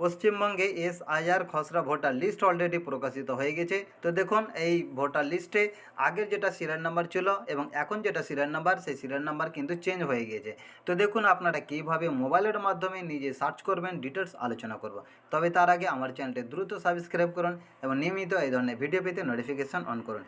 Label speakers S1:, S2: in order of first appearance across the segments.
S1: পশ্চিমবঙ্গে S SIR খসড়া voter list already প্রকাশিত হয়ে গেছে। তো দেখুন, এই ভোটার লিস্টে আগের যেটা সিরিয়াল নাম্বার ছিল এবং এখন যেটা সিরিয়াল নাম্বার সেই সিরিয়াল নাম্বার কিন্তু চেঞ্জ হয়ে গিয়েছে তো দেখুন, আপনারা কীভাবে মোবাইলের মাধ্যমে নিজে সার্চ করবেন ডিটেলস আলোচনা করব। তবে তার আগে আমার চ্যানেলটি দ্রুত সাবস্ক্রাইব করুন এবং নিয়মিত এই ধরনের ভিডিও পেতে নোটিফিকেশন অন করুন।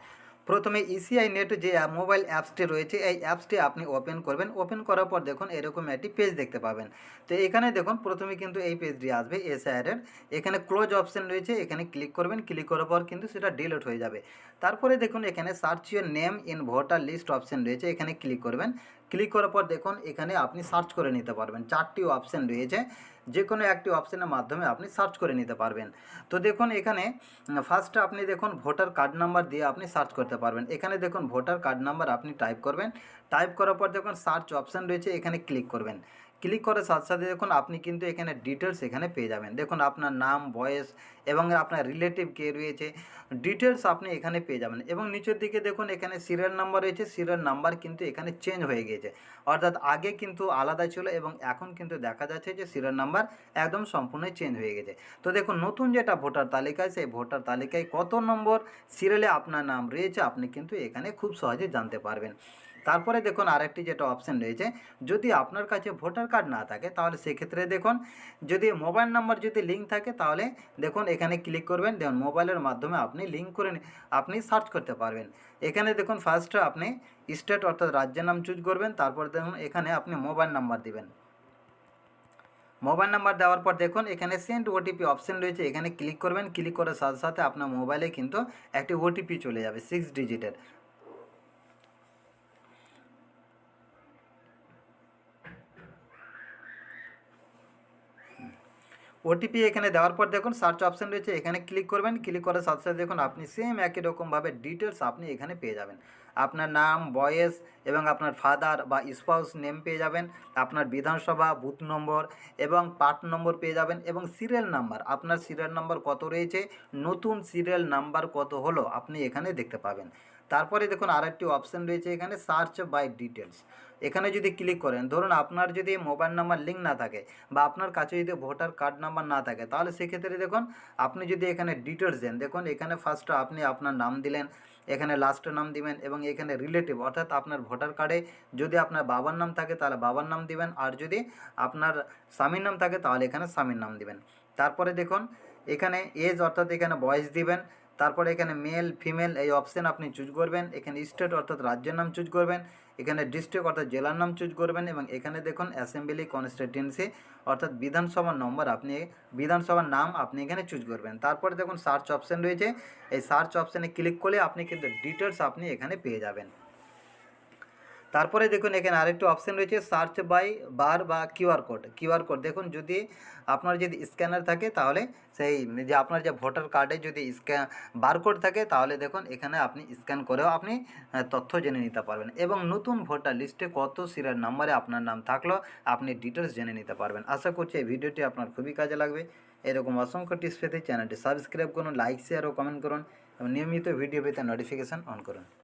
S1: প্রথমে ইসিআই নেট যে মোবাইল অ্যাপসটি রয়েছে, এই অ্যাপসটি আপনি ওপেন করবেন। ওপেন করার পর দেখুন এরকম একটি পেজ দেখতে পাবেন। তো এখানে দেখুন প্রথমে কিন্তু এই পেজটি আসবে এসআইআরের এখানে ক্লোজ অপশন রয়েছে, এখানে ক্লিক করবেন। ক্লিক করার পর কিন্তু সেটা ডিলিট হয়ে যাবে। তারপরে দেখুন এখানে search your name in voter list option রয়েছে, এখানে ক্লিক করবেন। ক্লিক করার পর দেখুন, এখানে আপনি সার্চ করে নিতে পারবেন। চারটি অপশন রয়েছে। যে কোনো একটি অপশানের মাধ্যমে আপনি সার্চ করে নিতে পারবেন। তো দেখুন, এখানে ফার্স্টে আপনি দেখুন ভোটার কার্ড নাম্বার দিয়ে আপনি সার্চ করতে পারবেন। এখানে দেখুন ভোটার কার্ড নাম্বার আপনি টাইপ করবেন। টাইপ করার পর দেখুন সার্চ অপশান রয়েছে, এখানে ক্লিক করবেন। ক্লিক করার সাথে সাথে দেখুন আপনি কিন্তু এখানে ডিটেলস এখানে পেয়ে যাবেন। দেখুন আপনার নাম, বয়স এবং আপনার রিলেটিভ কে রয়েছে ডিটেলস আপনি এখানে পেয়ে যাবেন এবং নিচের দিকে দেখুন এখানে সিরিয়াল নাম্বার রয়েছে সিরিয়াল নাম্বার কিন্তু এখানে চেঞ্জ হয়ে গিয়েছে। অর্থাৎ আগে কিন্তু আলাদা ছিল এবং এখন কিন্তু দেখা যাচ্ছে যে সিরিয়াল নাম্বার একদম সম্পূর্ণ চেঞ্জ হয়ে গেছে। তো দেখুন নতুন যেটা ভোটার তালিকায় সেই ভোটার তালিকায় কত নম্বর সিরিয়ালে আপনার নাম রয়েছে, আপনি কিন্তু এখানে খুব সহজে জানতে পারবেন। তারপরে দেখুন আরেকটি যেটা অপশান রয়েছে, যদি আপনার কাছে ভোটার কার্ড না থাকে, তাহলে সেক্ষেত্রে দেখুন, যদি মোবাইল নাম্বার যদি লিঙ্ক থাকে, তাহলে দেখুন এখানে ক্লিক করবেন দেখুন মোবাইলের মাধ্যমে আপনি লিঙ্ক করে আপনি সার্চ করতে পারবেন। এখানে দেখুন ফার্স্টে আপনি স্টেট অর্থাৎ রাজ্যের নাম চুজ করবেন, তারপর দেখুন এখানে আপনি মোবাইল নাম্বার দিবেন। মোবাইল নাম্বার দেওয়ার পর দেখুন, এখানে সেন্ড ওটিপি অপশন রয়েছে, এখানে ক্লিক করবেন ক্লিক করার সাথে সাথে আপনার মোবাইলে কিন্তু একটি ওটিপি চলে যাবে সিক্স ডিজিটের ওটিপি এখানে দেওয়ার পর দেখুন সার্চ অপশন রয়েছে, এখানে ক্লিক করবেন ক্লিক করার সাথে সাথে দেখুন আপনি সেম একই রকমভাবে ডিটেলস আপনি এখানে পেয়ে যাবেন। আপনার নাম, বয়স এবং আপনার ফাদার বা স্পাউস নেম পেয়ে যাবেন, আপনার বিধানসভা বুথ নম্বর এবং পার্ট নম্বর পেয়ে যাবেন এবং সিরিয়াল নাম্বার আপনার সিরিয়াল নাম্বার কত রয়েছে, নতুন সিরিয়াল নাম্বার কত হলো, আপনি এখানে দেখতে পাবেন। তারপরে দেখুন আরেকটি অপশন রয়েছে এখানে সার্চ বাই ডিটেলস এখানে যদি ক্লিক করেন, ধরুন আপনার যদি মোবাইল নাম্বার লিঙ্ক না থাকে বা আপনার কাছে যদি ভোটার কার্ড নাম্বার না থাকে, তাহলে সেক্ষেত্রে দেখুন আপনি যদি এখানে ডিটেলস দেন, দেখুন এখানে ফার্স্ট আপনি আপনার নাম দিলেন, এখানে লাস্টে নাম দিবেন এবং এখানে রিলেটিভ অর্থাৎ আপনার ভোটার কার্ডে যদি আপনার বাবার নাম থাকে, তাহলে বাবার নাম দিবেন, আর যদি আপনার স্বামীর নাম থাকে, তাহলে এখানে স্বামীর নাম দিবেন। তারপরে দেখুন এখানে এজ অর্থাৎ এখানে বয়স দিবেন তারপরে এখানে মেল ফিমেল এই অপশান আপনি চুজ করবেন। এখানে স্টেট অর্থাৎ রাজ্যের নাম চুজ করবেন। এখানে ডিস্ট্রিক্ট অর্থাৎ জেলার নাম চুজ করবেন এবং এখানে দেখুন অ্যাসেম্বলি কনস্টিটিউন্সি অর্থাৎ বিধানসভার নম্বর আপনি, বিধানসভার নাম আপনি এখানে চুজ করবেন। তারপরে দেখুন সার্চ অপশান রয়েছে। এই সার্চ অপশানে ক্লিক করলে আপনি কিন্তু ডিটেলস আপনি এখানে পেয়ে যাবেন। তারপরে দেখুন, এখানে আরেকটি অপশন রয়েছে সার্চ বাই বার বা কিউআর কোড কিউআর কোড দেখুন, যদি আপনার যদি স্ক্যানার থাকে, তাহলে সেই যে আপনার যে ভোটার কার্ডে যদি স্ক্যান বারকোড থাকে, তাহলে দেখুন, এখানে আপনি স্ক্যান করেও আপনি তথ্য জেনে নিতে পারবেন। এবং নতুন ভোটার লিস্টে কত সিরিয়াল নাম্বারে আপনার নাম থাকল, আপনি ডিটেলস জেনে নিতে পারবেন। আশা করছি এই ভিডিওটি আপনার খুবই কাজে লাগবে। এরকম অসংখ্য টিপস পেতে চ্যানেলটি সাবস্ক্রাইব করুন লাইক শেয়ার ও কমেন্ট করুন, এবং নিয়মিত ভিডিও পেতে নোটিফিকেশান অন করুন।